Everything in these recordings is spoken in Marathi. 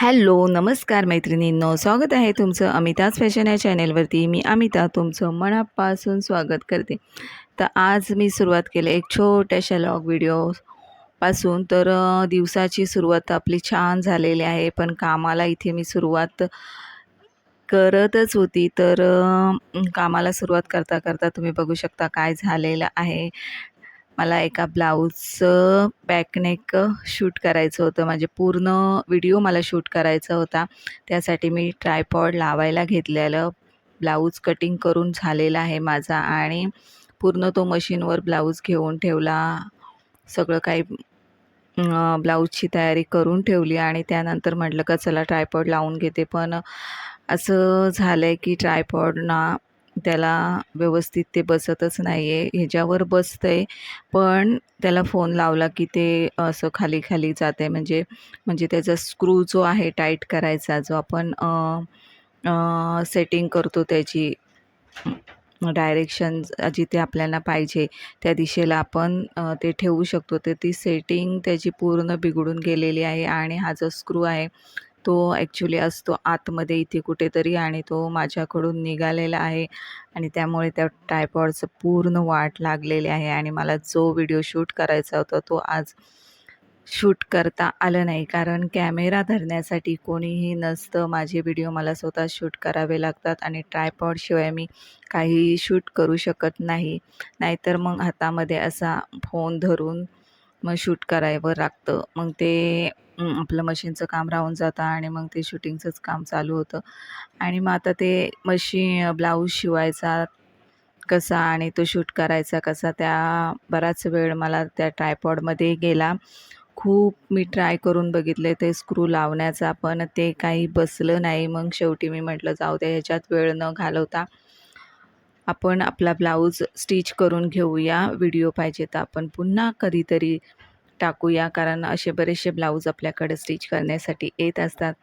हॅलो नमस्कार मैत्रिणींनो. स्वागत आहे तुमचं अमिताज फॅशन या चॅनेलवरती. मी अमिता तुमचं मनापासून स्वागत करते. तर आज मी सुरुवात केली एक छोट्याशा लॉग व्हिडिओपासून तर दिवसाची सुरुवात आपली छान झालेली आहे पण कामाला इथे मी सुरुवात करतच होती. तर कामाला सुरुवात करता करता तुम्ही बघू शकता काय झालेलं आहे. मला एका ब्लाऊजचं बॅकनेक शूट करायचं होतं. म्हणजे पूर्ण व्हिडिओ मला शूट करायचा होता. त्यासाठी मी ट्रायपॉड लावायला घेतलेलं. ब्लाऊज कटिंग करून झालेला आहे माझा आणि पूर्ण तो मशीनवर ब्लाऊज घेऊन ठेवला. सगळं काही ब्लाऊजची तयारी करून ठेवली आणि त्यानंतर म्हटलं का चला ट्रायपॉड लावून घेते. पण असं झालं आहे की ट्रायपॉड ना त्याला व्यवस्थित ते बसतच नाही आहे ह्याच्यावर बसतं आहे पण त्याला फोन लावला की ते असं खाली खाली आहे म्हणजे म्हणजे त्याचा स्क्रू जो आहे टाईट करायचा जो आपण सेटिंग करतो त्याची डायरेक्शन जिथे आपल्याला पाहिजे त्या दिशेला आपण ते ठेवू शकतो. तर ती सेटिंग त्याची पूर्ण बिघडून गेलेली आहे आणि हा जो स्क्रू आहे तो ॲक्च्युली असतो आतमध्ये इथे कुठेतरी आणि तो माझ्याकडून निघालेला आहे. आणि त्यामुळे त्या टायपॉडचं पूर्ण वाट लागलेली आहे आणि मला जो व्हिडिओ शूट करायचा होता तो आज शूट करता आलं नाही. कारण कॅमेरा धरण्यासाठी कोणीही नसतं. माझे व्हिडिओ मला स्वतः शूट करावे लागतात आणि ट्रायपॉडशिवाय मी काहीही शूट करू शकत नाही. नाहीतर मग हातामध्ये असा फोन धरून मग शूट करावं लागतं. मग ते आपलं मशीनचं काम राहून जातं आणि मग ते शूटिंगचंच काम चालू होतं. आणि मग आता ते मशी ब्लाऊज शिवायचा कसा आणि तो शूट करायचा कसा त्या बराच वेळ मला त्या ट्रायपॉडमध्ये गेला. खूप मी ट्राय करून बघितले ते स्क्रू लावण्याचा पण ते काही बसलं नाही. मग शेवटी मी म्हटलं जाऊ दे ह्याच्यात वेळ न घालवता आपण आपला ब्लाऊज स्टिच करून घेऊया. व्हिडिओ पाहिजे तर आपण पुन्हा कधीतरी टाकूया कारण असे बरेचसे ब्लाऊज आपल्याकडे स्टिच करण्यासाठी येत असतात.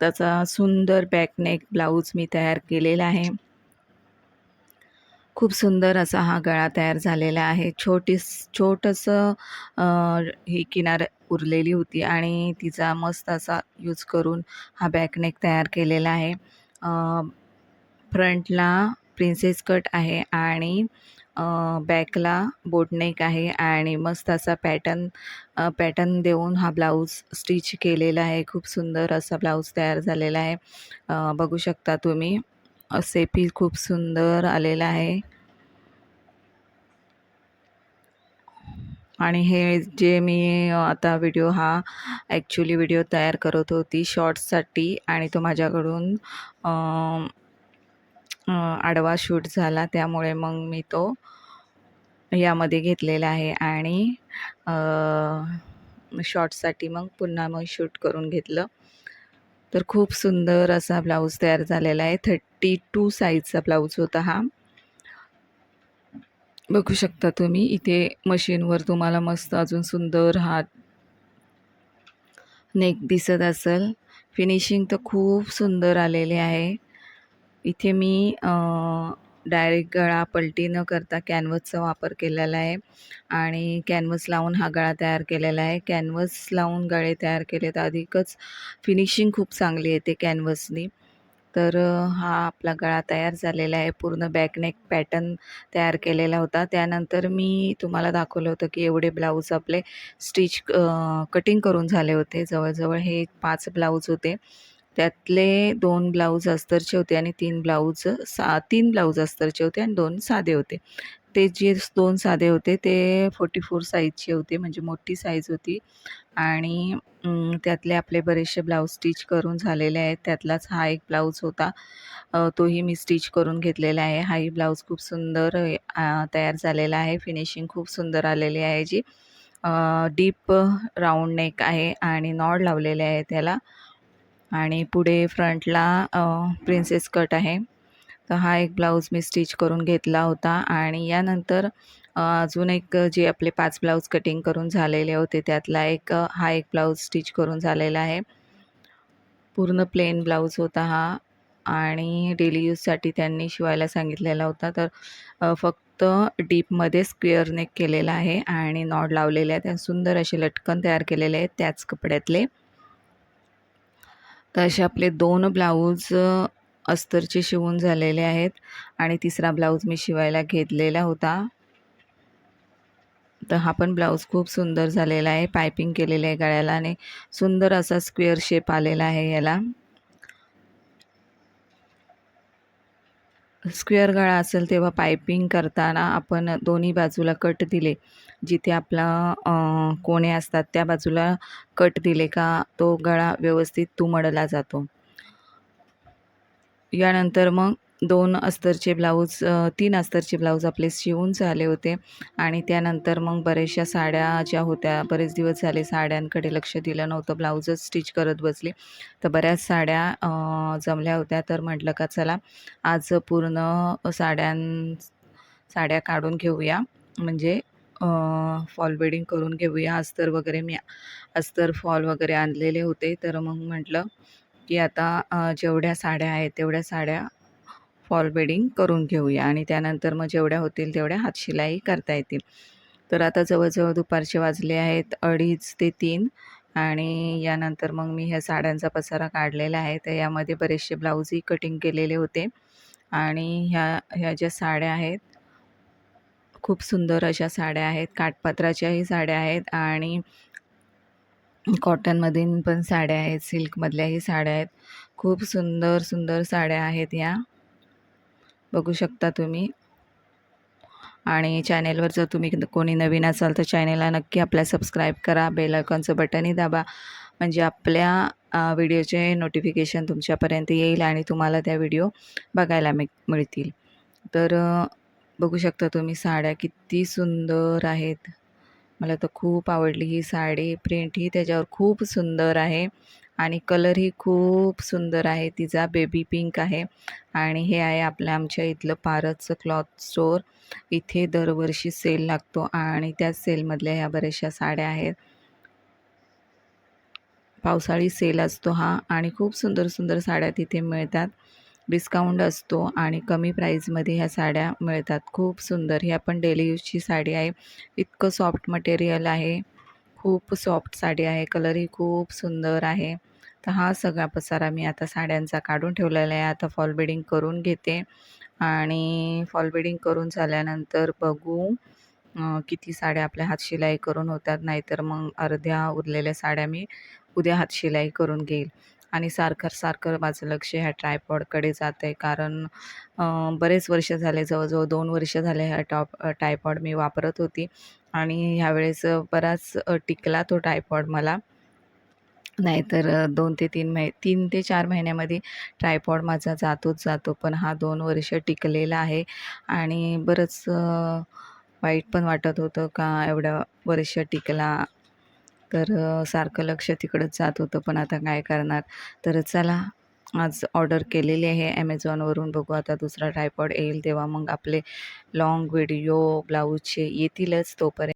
त्याचा सुंदर बॅकनेक ब्लाऊज मी तयार केलेला आहे. खूप सुंदर असा हा गळा तयार झालेला आहे. छोटीस छोटंसं ही किनार उरलेली होती आणि तिचा मस्त असा यूज करून हा बॅकनेक तयार केलेला आहे. फ्रंटला प्रिन्सेस कट आहे आणि बॅकला बोटनेक आहे आणि मस्त असा पॅटर्न पॅटर्न देऊन हा ब्लाऊज स्टिच केलेला आहे. खूप सुंदर असा ब्लाऊज तयार झालेला आहे. बघू शकता तुम्ही सेपी खूप सुंदर आलेला आहे. आणि हे जे मी आता व्हिडिओ हा ॲक्च्युली व्हिडिओ तयार करत होती शॉर्ट्ससाठी आणि तो माझ्याकडून आडवा शूट झाला त्यामुळे मग मी तो यामध्ये घेतलेला आहे आणि शॉर्टसाठी मग पुन्हा मग शूट करून घेतलं. तर खूप सुंदर असा ब्लाऊज तयार झालेला आहे. थर्टी टू साईजचा ब्लाऊज होता हा. बघू शकता तुम्ही इथे मशीनवर तुम्हाला मस्त अजून सुंदर हा नेक दिसत असेल. फिनिशिंग तर खूप सुंदर आलेले आहे. इथे मी डायरेक्ट गळा पलटी न करता कॅनव्हसचा वापर केलेला आहे. आणि कॅनव्हस लावून हा गळा तयार केलेला आहे. कॅनव्हस लावून गळे तयार केले तर अधिकच फिनिशिंग खूप चांगली येते कॅनव्हसनी तर हा आपला गळा तयार झालेला आहे. पूर्ण बॅकनेक पॅटर्न तयार केलेला होता. त्यानंतर मी तुम्हाला दाखवलं होतं की एवढे ब्लाऊज आपले स्टिच कटिंग करून झाले होते. जवळजवळ हे पाच ब्लाऊज होते. त्यातले दोन ब्लाऊज अस्तरचे होते आणि तीन ब्लाऊज सा तीन ब्लाऊज अस्तरचे होते आणि दोन साधे होते. ते जे दोन साधे होते ते फोर्टी फोर साईजचे होते म्हणजे मोठी साईज होती. आणि त्यातले आपले बरेचसे ब्लाऊज स्टिच करून झालेले आहेत. त्यातलाच हा एक ब्लाऊज होता. तोही मी स्टिच करून घेतलेला आहे. हाही ब्लाऊज खूप सुंदर तयार झालेला आहे. फिनिशिंग खूप सुंदर आलेली आहे जी. डीप राऊंड नेक आहे आणि नॉड लावलेले आहे त्याला. आणि पुढे फ्रंटला प्रिन्सेस कट आहे. तर हा एक ब्लाऊज मी स्टिच करून घेतला होता आणि यानंतर अजून एक जे आपले पाच ब्लाऊज कटिंग करून झालेले होते त्यातला एक हा एक ब्लाऊज स्टिच करून झालेला आहे. पूर्ण प्लेन ब्लाऊज होता हा आणि डेली यूजसाठी त्यांनी शिवायला सांगितलेला होता. तर फक्त डीपमध्ये स्क्वेअर नेक केलेला आहे आणि नॉड लावलेले आहेत. सुंदर असे लटकन तयार केलेले आहेत त्याच कपड्यातले. तर असे आपले दोन ब्लाऊज अस्तरचे शिवून झालेले आहेत आणि तिसरा ब्लाऊज मी शिवायला घेतलेला होता. तर हा पण ब्लाऊज खूप सुंदर झालेला आहे पायपिंग केलेलं आहे गळ्याला आणि सुंदर असा स्क्वेअर शेप आलेला आहे याला. स्क्वेअर गळा असेल तेव्हा पायपिंग करताना आपण दोन्ही बाजूला कट दिले. जिथे आपला कोणे असतात त्या बाजूला कट दिले का तो गळा व्यवस्थित तुमडला जातो. यानंतर मग दोन अस्तरचे ब्लाऊज तीन अस्तरचे ब्लाऊज आपले शिवून झाले होते. आणि त्यानंतर मग बऱ्याचशा साड्या ज्या होत्या बरेच दिवस झाले साड्यांकडे लक्ष दिलं नव्हतं ब्लाऊजच स्टिच करत बसले. तर बऱ्याच साड्या जमल्या होत्या. तर म्हटलं का चला आज पूर्ण साड्यां साड्या काढून घेऊया. म्हणजे फॉल बेडिंग करून घेऊया. अस्तर वगैरे मी अस्तर फॉल वगैरे आणलेले होते. तर मग म्हटलं की आता जेवढ्या साड्या आहेत तेवढ्या साड्या फॉल बेडिंग करून घेऊया आणि त्यानंतर मग जेवढ्या होतील तेवढ्या हातशिलाई करता येतील. तर आता जवळजवळ दुपारचे वाजले आहेत अडीच ते तीन आणि यानंतर मग मी ह्या साड्यांचा पसारा काढलेला आहे. तर यामध्ये बरेचसे ब्लाऊजही कटिंग केलेले होते आणि ह्या ह्या ज्या साड्या आहेत खूप सुंदर अशा साड्या आहेत. काठपात्राच्याही साड्या आहेत आणि कॉटनमधील पण साड्या आहेत सिल्कमधल्याही साड्या आहेत. खूप सुंदर सुंदर साड्या आहेत या. बघू शकता तुम्ही. आणि चॅनेलवर जर तुम्ही कोणी नवीन असाल तर चॅनेलला नक्की आपल्या सबस्क्राईब करा. बेल आयकॉनचं बटनही दाबा. म्हणजे आपल्या व्हिडिओचे नोटिफिकेशन तुमच्यापर्यंत येईल आणि तुम्हाला त्या व्हिडिओ बघायला मिळतील. तर बघू शकता तुम्ही साड्या किती सुंदर आहेत. मला तर खूप आवडली ही साडी. प्रिंटही त्याच्यावर खूप सुंदर आहे आणि कलरही खूप सुंदर आहे. तिचा बेबी पिंक आहे आणि हे आहे आपल्या आमच्या इथलं पारसचं क्लॉथ स्टोअर इथे दरवर्षी सेल लागतो आणि त्याच सेलमधल्या ह्या बऱ्याचशा साड्या आहेत. पावसाळी सेल असतो हा आणि खूप सुंदर सुंदर साड्या तिथे मिळतात. डिस्काउंट असतो आणि कमी प्राईजमध्ये ह्या साड्या मिळतात. खूप सुंदर. ही आपण डेली यूजची साडी आहे. इतकं सॉफ्ट मटेरियल आहे. खूप सॉफ्ट साडी आहे. कलरही खूप सुंदर आहे. तर हा सगळा पसारा मी आता साड्यांचा काढून ठेवलेला आहे. आता फॉल बिडिंग करून घेते. आणि फॉल बिडिंग करून झाल्यानंतर बघू किती साड्या आपल्या हात शिलाई करून होतात. नाहीतर मग अर्ध्या उरलेल्या साड्या मी उद्या हात शिलाई करून घेईल. आणि सारखं सारखं माझं लक्ष ह्या ट्रायपॉडकडे जात आहे कारण बरेच वर्ष झाले जवळजवळ दोन वर्ष झाले ह्या टॉप टायपॉड मी वापरत होती. आणि ह्यावेळेस बराच टिकला तो टायपॉड मला. नाहीतर दोन ते तीन महि तीन ते चार महिन्यामध्ये ट्रायपॉड माझा जातोच जातो. पण हा दोन वर्ष टिकलेला आहे. आणि बरंच वाईट पण वाटत होतं का एवढं वर्ष टिकला तर सारखं लक्ष तिकडंच जात होतं पण आता काय करणार? तर चला आज ऑर्डर केलेली आहे ॲमेझॉनवरून बघू आता दुसरा ट्रायपॉड येईल तेव्हा मग आपले लाँग व्हिडिओ ब्लाऊजचे येतीलच तोपर्यंत.